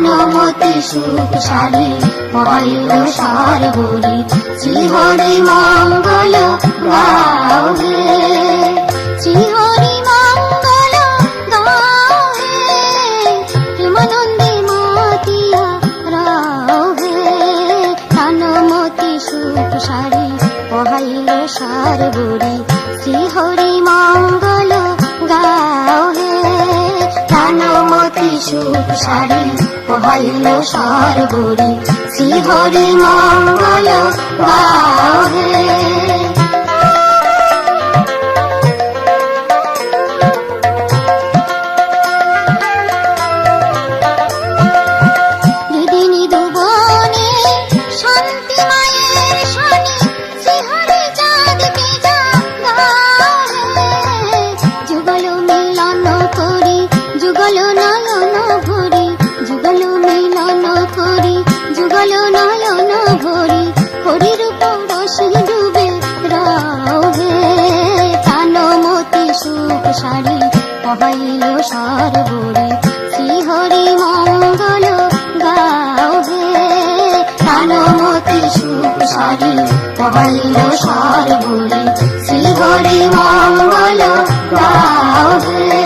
ভানুমতি সুখশালী ময়ূর সর্বরী জীবনে মঙ্গল গাও সুখ সারি পহাইল সার বলি শ্রীহরি মঙ্গল গাও পহাইল সার বরি শ্রীহরি মঙ্গল গাও হে। কানমতি সুখ সারি পহাইল শ্রীহরি মঙ্গল গাও হে।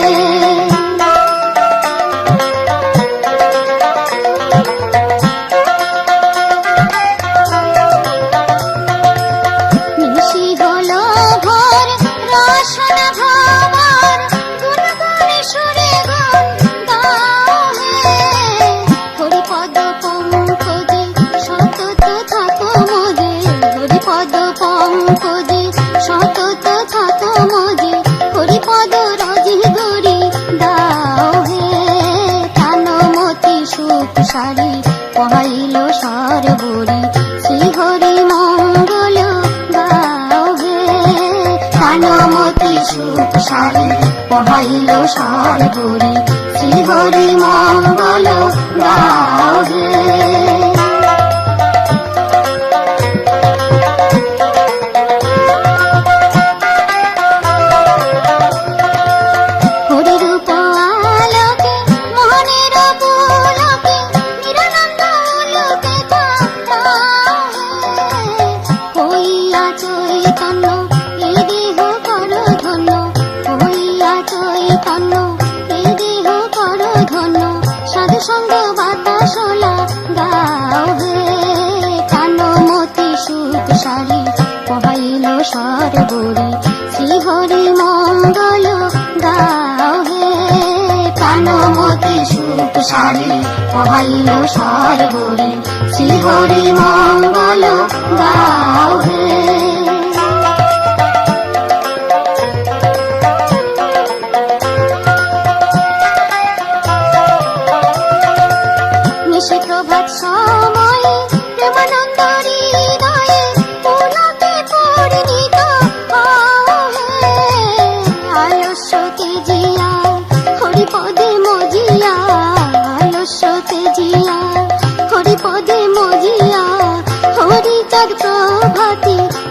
সারি পহাইল সার বলি শ্রীহরি মঙ্গল গাও হে। কানমতি সুখ সারি পহাইল সার বলি শ্রীহরি মঙ্গল গাও পহাইল বলি শ্রী শ্রীহরি মঙ্গল গাও হে কানমতি সুখ সারি পহাইল সর শ্রী শ্রীহরি মঙ্গল গাও হে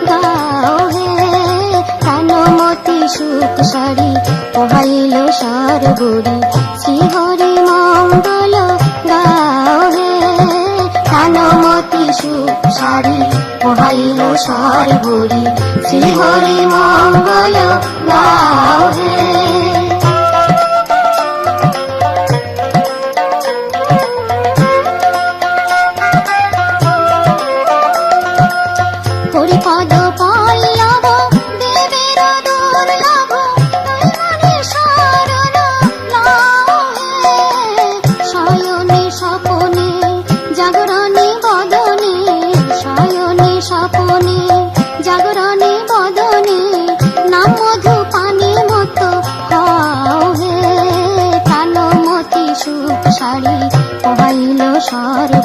গাও হে। কানমতি সুখ সারি পহাইল সার বরি শ্রীহরি মঙ্গল গাও হে। কানমতি সুখ সারি পহাইল সার বরি শ্রীহরি মঙ্গল গাও হে।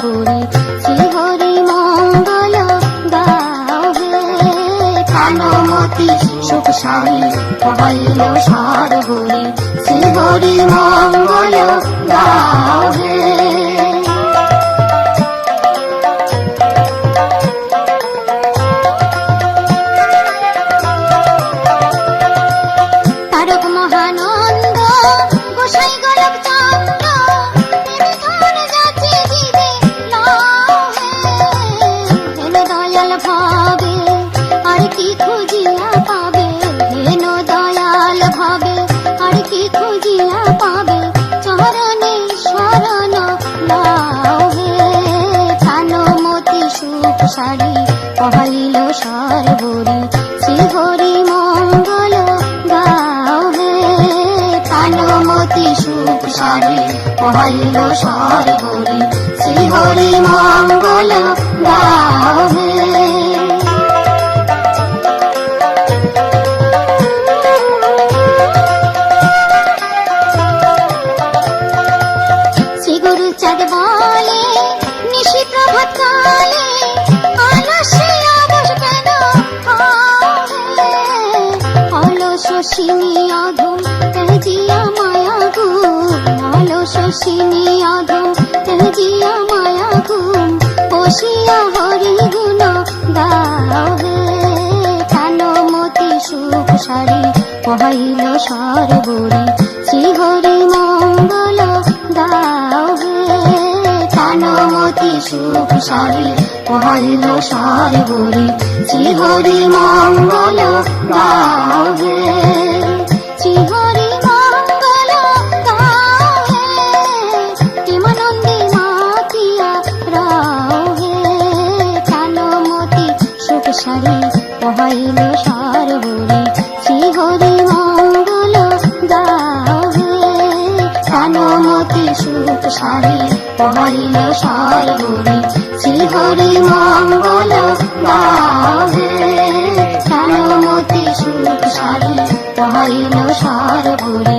সরবরি শ্রীহরি মঙ্গল গাও হে। কানমতি সুখ সারি পহাইল সরবরি শ্রীহরি মঙ্গল গাও পহাইল সর্বরি শ্রী হরি মঙ্গল গাও হে চাঁদ বলে, নিশি প্রভাত কালে? অলস শিনি অধম তেজিয়া শিনি অধম তেজিয়া মায়া গুম বসিয়া হরি গুণ গাও হে কানমতি সুখ সারি পহাইল সরবরি শ্রী হরি মঙ্গল গাও হে কানমতি সুখ সারি পহাইল সরবরি শ্রী হরি মঙ্গল গাও হে শ্রী সারি পহাইল সরবরি শ্রী হরি মঙ্গল কানমতি সুখ সারি পহাইল সরবরি